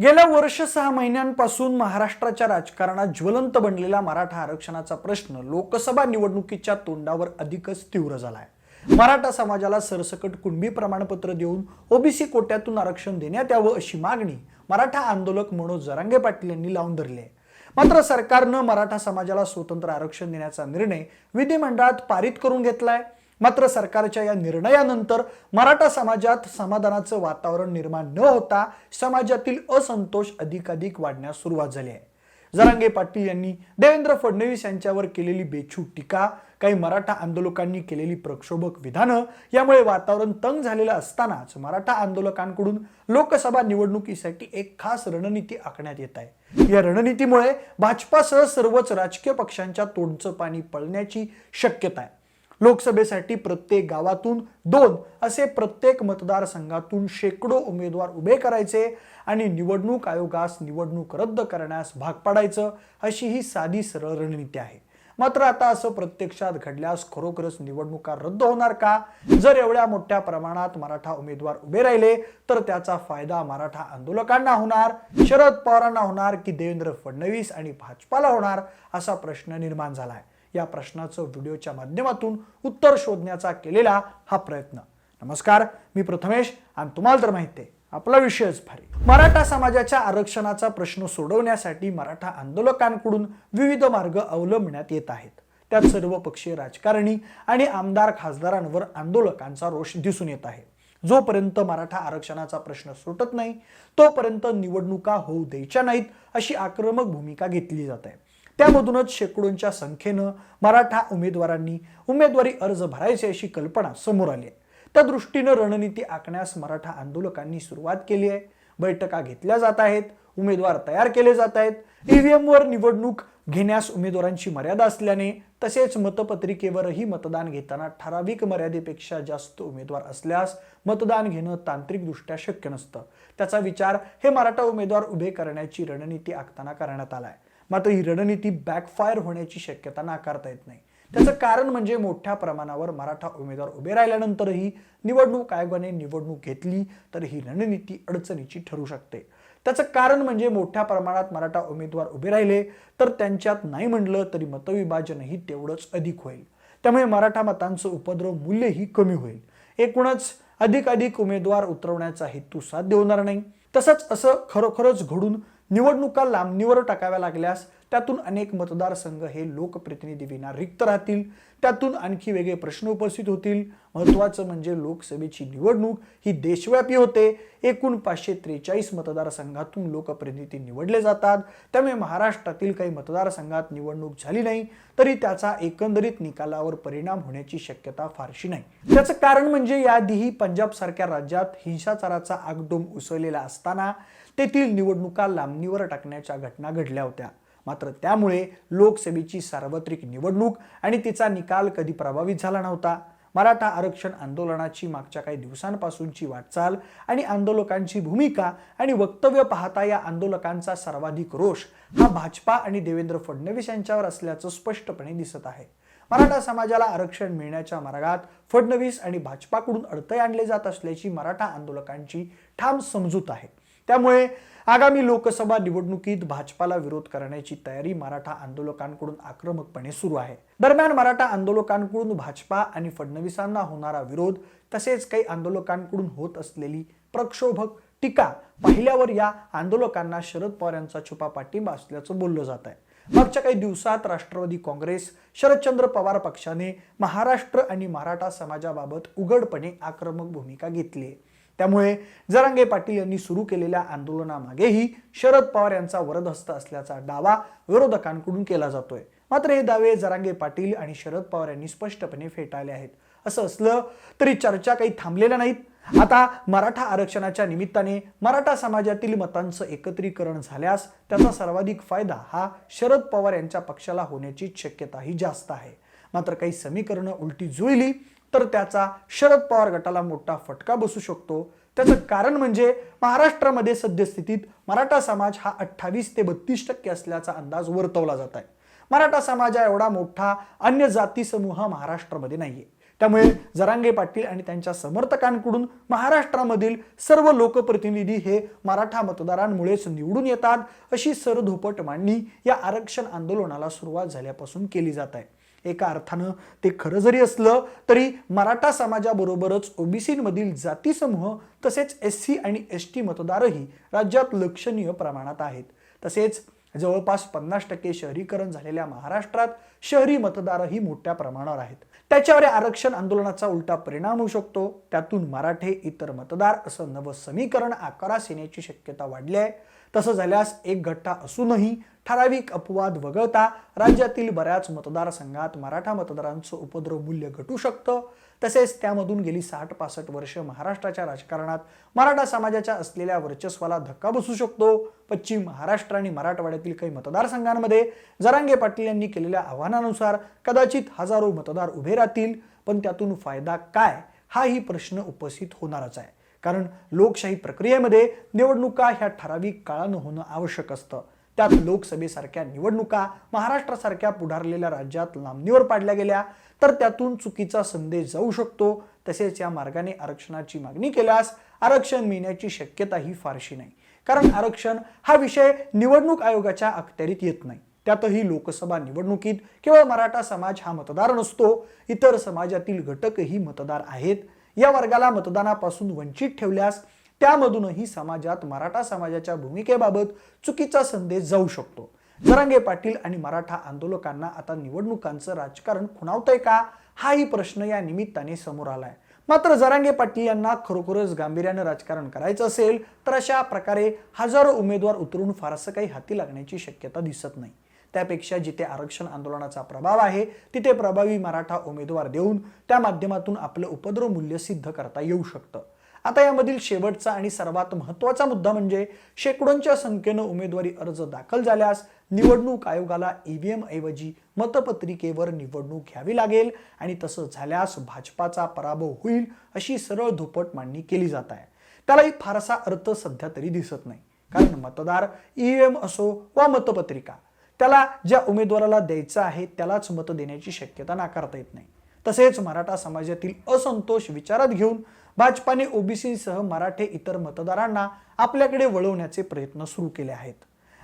गेल्या वर्ष सहा महिन्यांपासून महाराष्ट्राच्या राजकारणात ज्वलंत बनलेला मराठा आरक्षणाचा प्रश्न लोकसभा निवडणुकीच्या तोंडावर अधिकच तीव्र झालाय. मराठा समाजाला सरसकट कुणबी प्रमाणपत्र देऊन ओबीसी कोट्यातून आरक्षण देण्यात यावं अशी मागणी मराठा आंदोलक मनोज जरांगे पाटील यांनी लावून धरली आहे मात्र सरकारनं मराठा समाजाला स्वतंत्र आरक्षण देण्याचा निर्णय विधिमंडळात पारित करून घेतलाय. मात्र सरकारच्या या निर्णयानंतर मराठा समाजात समाधानाचं वातावरण निर्माण न होता समाजातील असंतोष अधिकाधिक वाढण्यास सुरुवात झाली आहे. जरांगे पाटील यांनी देवेंद्र फडणवीस यांच्यावर केलेली बेछूट टीका काही मराठा आंदोलकांनी केलेली प्रक्षोभक विधानं यामुळे वातावरण तंग झालेलं असतानाच मराठा आंदोलकांकडून लोकसभा निवडणुकीसाठी एक खास रणनीती आखण्यात येत आहे. या रणनीतीमुळे भाजपासह सर्वच राजकीय पक्षांच्या तोंडचं पाणी पळण्याची शक्यता आहे. लोकसभेसाठी प्रत्येक गावातून दोन असे प्रत्येक मतदारसंघातून शेकडो उमेदवार उभे करायचे आणि निवडणूक आयोगास निवडणूक रद्द करण्यास भाग पाडायचं अशी ही साधी सरळ रणनीती आहे. मात्र आता असं प्रत्यक्षात घडल्यास खरोखरच निवडणुका रद्द होणार का? जर एवढ्या मोठ्या प्रमाणात मराठा उमेदवार उभे राहिले तर त्याचा फायदा मराठा आंदोलकांना होणार शरद पवारांना होणार की देवेंद्र फडणवीस आणि भाजपाला होणार असा प्रश्न निर्माण झालाय. या प्रश्नाचं व्हिडिओच्या माध्यमातून उत्तर शोधण्याचा केलेला हा प्रयत्न. नमस्कार मी प्रथमेश आणि तुम्हाला तर माहिती आहे आपला विषयच भारी. मराठा समाजाच्या आरक्षणाचा प्रश्न सोडवण्यासाठी मराठा आंदोलकांकडून विविध मार्ग अवलंबण्यात येत आहेत. त्यात सर्व पक्षीय राजकारणी आणि आमदार खासदारांवर आंदोलकांचा रोष दिसून येत आहे. जोपर्यंत मराठा आरक्षणाचा प्रश्न सुटत नाही तोपर्यंत निवडणुका होऊ द्यायच्या नाहीत अशी आक्रमक भूमिका घेतली जात आहे. त्यामधूनच शेकडोंच्या संख्येनं मराठा उमेदवारांनी उमेदवारी अर्ज भरायचे अशी कल्पना समोर आली आहे. त्या दृष्टीनं रणनीती आखण्यास मराठा आंदोलकांनी सुरुवात केली आहे. बैठका घेतल्या जात आहेत उमेदवार तयार केले जात आहेत. ईव्हीएमवर निवडणूक घेण्यास उमेदवारांची मर्यादा असल्याने तसेच मतपत्रिकेवरही मतदान घेताना ठराविक मर्यादेपेक्षा जास्त उमेदवार असल्यास मतदान घेणं तांत्रिकदृष्ट्या शक्य नसतं. त्याचा विचार हे मराठा उमेदवार उभे करण्याची रणनीती आखताना करण्यात आला आहे. मात्र ही रणनीती बॅकफायर होण्याची शक्यता नाकारता येत नाही. त्याचं कारण म्हणजे मोठ्या प्रमाणावर मराठा उमेदवार उभे राहिल्यानंतरही निवडणूक आयोगाने निवडणूक घेतली तर ही रणनीती अडचणीची ठरू शकते. त्याचं कारण म्हणजे मोठ्या प्रमाणात मराठा उमेदवार उभे राहिले तर त्यांच्यात नाही म्हणलं तरी मतविभाजनही तेवढंच अधिक होईल. त्यामुळे मराठा मतांचं उपद्रव मूल्यही कमी होईल. एकूणच अधिक अधिक उमेदवार उतरवण्याचा हेतू साध्य होणार नाही. तसंच असं खरोखरच घडून निवडणुका लांबणीवर टाकाव्या लागल्यास त्यातून अनेक मतदारसंघ हे लोकप्रतिनिधी विना रिक्त राहतील. त्यातून आणखी वेगळे प्रश्न उपस्थित होतील. महत्त्वाचं म्हणजे लोकसभेची निवडणूक ही देशव्यापी होते. एकूण पाचशे त्रेचाळीस मतदारसंघातून लोकप्रतिनिधी निवडले जातात. त्यामुळे महाराष्ट्रातील काही मतदारसंघात निवडणूक झाली नाही तरी त्याचा एकंदरीत निकालावर परिणाम होण्याची शक्यता फारशी नाही. त्याचं कारण म्हणजे याआधीही पंजाब सारख्या राज्यात हिंसाचाराचा आगडोम उसळलेला असताना तेथील निवडणुका लांबणीवर टाकण्याच्या घटना घडल्या होत्या. मात्र त्यामुळे लोकसभेची सार्वत्रिक निवडणूक आणि तिचा निकाल कधी प्रभावित झाला नव्हता. मराठा आरक्षण आंदोलनाची मागच्या काही दिवसांपासूनची वाटचाल आणि आंदोलकांची भूमिका आणि वक्तव्य पाहता या आंदोलकांचा सर्वाधिक रोष हा भाजपा आणि देवेंद्र फडणवीस यांच्यावर असल्याचं स्पष्टपणे दिसत आहे. मराठा समाजाला आरक्षण मिळण्याच्या मार्गात फडणवीस आणि भाजपाकडून अडथळे आणले जात असल्याची मराठा आंदोलकांची ठाम समजूत आहे. त्यामुळे आगामी लोकसभा निवडणुकीत भाजपाला विरोध करण्याची तयारी मराठा आंदोलकांकडून आक्रमकपणे सुरू आहे. दरम्यान मराठा आंदोलकांकडून भाजपा आणि फडणवीसांना होणारा विरोध तसेच काही आंदोलकांकडून होत असलेली प्रक्षोभक टीका पाहिल्यावर या आंदोलकांना शरद पवार यांचा छुपा पाठिंबा असल्याचं बोललं जात आहे. मागच्या काही दिवसात राष्ट्रवादी काँग्रेस शरदचंद्र पवार पक्षाने महाराष्ट्र आणि मराठा समाजाबाबत उघडपणे आक्रमक भूमिका घेतली आहे. त्यामुळे जरांगे पाटील यांनी सुरू केलेल्या आंदोलनामागेही शरद पवार यांचा वरदहस्त असल्याचा दावा विरोधकांकडून केला जातोय. मात्र हे दावे जरांगे पाटील आणि शरद पवार यांनी स्पष्टपणे फेटाळले आहेत. असं असलं तरी चर्चा काही थांबलेल्या नाहीत. आता मराठा आरक्षणाच्या निमित्ताने मराठा समाजातील मतांचं एकत्रीकरण झाल्यास त्याचा सर्वाधिक फायदा हा शरद पवार यांच्या पक्षाला होण्याची शक्यताही जास्त आहे. मात्र काही समीकरणं उलटी जुळली तर त्याचा शरद पवार गटाला मोठा फटका बसू शकतो. त्याचं कारण म्हणजे महाराष्ट्रामध्ये सद्यस्थितीत मराठा समाज हा अठ्ठावीस ते बत्तीस टक्के असल्याचा अंदाज वर्तवला जात आहे. मराठा समाज हा एवढा मोठा अन्य जाती समूह महाराष्ट्रामध्ये नाहीये. त्यामुळे जरांगे पाटील आणि त्यांच्या समर्थकांकडून महाराष्ट्रामधील सर्व लोकप्रतिनिधी हे मराठा मतदारांमुळेच निवडून येतात अशी सरधोपट मांडणी या आरक्षण आंदोलनाला सुरुवात झाल्यापासून केली जात आहे. एका अर्थानं ते खरं जरी असलं तरी मराठा समाजाबरोबरच ओबीसीमधील जाती समूह तसेच एस सी आणि एस टी मतदारही राज्यात लक्षणीय प्रमाणात आहेत. तसेच जवळपास पन्नास टक्के शहरीकरण झालेल्या महाराष्ट्रात शहरी मतदारही मोठ्या प्रमाणावर आहेत. त्याच्यावर आरक्षण आंदोलनाचा उलटा परिणाम होऊ शकतो. त्यातून मराठे इतर मतदार असं नवं समीकरण आकारास येण्याची शक्यता वाढली आहे. तसं झाल्यास एक गट्टा असूनही ठराविक अपवाद वगळता राज्यातील बऱ्याच मतदारसंघात मराठा मतदारांचं उपद्रव मूल्य घटू शकतं. तसेच त्यामधून गेली साठ पासष्ट वर्ष महाराष्ट्राच्या राजकारणात मराठा समाजाच्या असलेल्या वर्चस्वाला धक्का बसू शकतो. पश्चिम महाराष्ट्र आणि मराठवाड्यातील काही मतदारसंघांमध्ये जरांगे पाटील यांनी केलेल्या आव्हानानुसार कदाचित हजारो मतदार उभे राहतील. पण त्यातून फायदा काय? हाही प्रश्न उपस्थित होणारच आहे. कारण लोकशाही प्रक्रियेमध्ये निवडणुका ह्या ठराविक काळानं होणं आवश्यक असतं. त्यात लोकसभेसारख्या निवडणुका महाराष्ट्रासारख्या पुढारलेल्या राज्यात लांबणीवर पाडल्या गेल्या तर त्यातून चुकीचा संदेश जाऊ शकतो. तसेच या मार्गाने आरक्षणाची मागणी केल्यास आरक्षण मिळण्याची शक्यताही फारशी नाही. कारण आरक्षण हा विषय निवडणूक आयोगाच्या अखत्यारीत येत नाही. त्यातही लोकसभा निवडणुकीत केवळ मराठा समाज हा मतदार नसतो इतर समाजातील घटकही मतदार आहेत. या वर्गाला मतदानापासून वंचित ठेवल्यास त्यामधूनही समाजात मराठा समाजाच्या भूमिकेबाबत चुकीचा संदेश जाऊ शकतो. जरांगे पाटील आणि मराठा आंदोलकांना आता निवडणुकांचं राजकारण खुणावतंय का? हाही प्रश्न या निमित्ताने समोर आलाय. मात्र जरांगे पाटील यांना खरोखरच गांभीर्यानं राजकारण करायचं असेल तर अशा प्रकारे हजारो उमेदवार उतरून फारसं काही हाती लागण्याची शक्यता दिसत नाही. त्यापेक्षा जिथे आरक्षण आंदोलनाचा प्रभाव आहे तिथे प्रभावी मराठा उमेदवार देऊन त्या माध्यमातून आपलं उपद्रव मूल्य सिद्ध करता येऊ शकतं. आता यामधील शेवटचा आणि सर्वात महत्त्वाचा मुद्दा म्हणजे शेकडोंच्या संख्येनं उमेदवारी अर्ज दाखल झाल्यास निवडणूक आयोगाला ईव्हीएम ऐवजी मतपत्रिकेवर निवडणूक घ्यावी लागेल आणि तसं झाल्यास भाजपाचा पराभव होईल अशी सरळ धोपट मांडणी केली जात आहे. त्यालाही फारसा अर्थ सध्या तरी दिसत नाही. कारण मतदार ईव्हीएम असो वा मतपत्रिका त्याला ज्या उमेदवाराला द्यायचं आहे त्यालाच मत देण्याची शक्यता नाकारता येत नाही. तसेच मराठा समाजातील असंतोष विचारात घेऊन भाजपाने ओबीसीसह मराठे इतर मतदारांना आपल्याकडे वळवण्याचे प्रयत्न सुरू केले आहेत.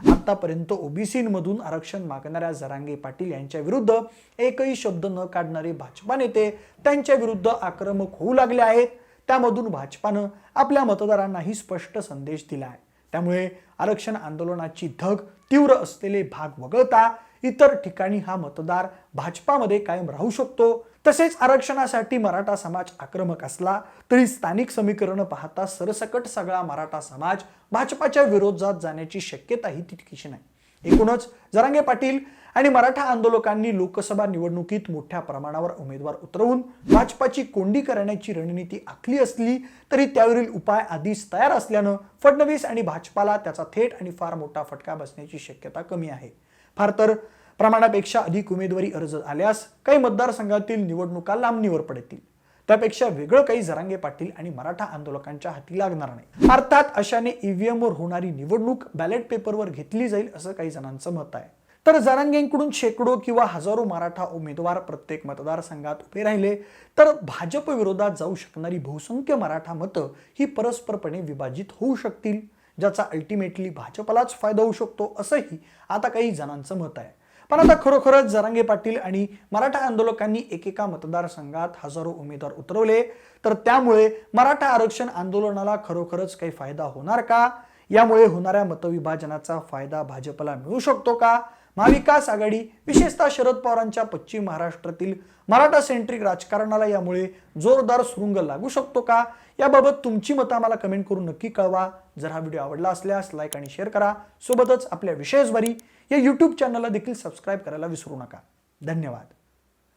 आतापर्यंत ओबीसीमधून आरक्षण मागणाऱ्या जरांगे पाटील यांच्या विरुद्ध एकही शब्द न काढणारे भाजपा नेते त्यांच्या विरुद्ध आक्रमक होऊ लागले आहेत. त्यामधून भाजपानं आपल्या मतदारांनाही स्पष्ट संदेश दिला आहे त्यामुळे आरक्षण आंदोलनाची धग तीव्र असलेले भाग वगळता इतर ठिकाणी हा मतदार भाजपामध्ये कायम राहू शकतो. तसेच आरक्षणासाठी मराठा समाज आक्रमक असला तरी स्थानिक समीकरण पाहता सरसकट सगळा मराठा समाज भाजपाच्या विरोधात जाण्याची शक्यताही तितकीशी नाही. एकूणच जरांगे पाटील आणि मराठा आंदोलकांनी लोकसभा निवडणुकीत मोठ्या प्रमाणावर उमेदवार उतरवून भाजपाची कोंडी करण्याची रणनीती आखली असली तरी त्यावरील उपाय आधीच तयार असल्यानं फडणवीस आणि भाजपाला त्याचा थेट आणि फार मोठा फटका बसण्याची शक्यता कमी आहे. फार तर प्रमाणापेक्षा अधिक उमेदवारी अर्ज आल्यास काही मतदारसंघातील निवडणुका लांबणीवर पडतील. त्यापेक्षा वेगळं काही जरांगे पाटील आणि मराठा आंदोलकांच्या हाती लागणार नाही. अर्थात अशाने ईव्हीएम वर होणारी निवडणूक बॅलेट पेपरवर घेतली जाईल असं काही जणांचं मत आहे. तर जरांगेंकडून शेकडो किंवा हजारो मराठा उमेदवार प्रत्येक मतदारसंघात उभे राहिले तर भाजप विरोधात जाऊ शकणारी बहुसंख्य मराठा मतं ही परस्परपणे विभाजित होऊ शकतील. ज्याचा अल्टिमेटली भाजपलाच फायदा होऊ शकतो असंही आता काही जणांचं मत आहे. पण आता खरोखरच जरांगे पाटील आणि मराठा आंदोलकांनी एकेका मतदारसंघात हजारो उमेदवार उतरवले तर त्यामुळे मराठा आरक्षण आंदोलनाला खरोखरच काही फायदा होणार का? यामुळे होणाऱ्या मतविभाजनाचा फायदा भाजपला मिळू शकतो का? महाविकास आघाडी विशेषतः शरद पवारांच्या पश्चिम महाराष्ट्रातील मराठा सेंट्रिक राजकारणाला यामुळे जोरदार सुरुंग लागू शकतो का? याबाबत तुमची मतं आम्हाला कमेंट करून नक्की कळवा. जर हा व्हिडिओ आवडला असल्यास लाईक आणि शेअर करा. सोबतच आपल्या विशेषभरी या यूट्यूब चॅनलला देखील सबस्क्राईब करायला विसरू नका. धन्यवाद.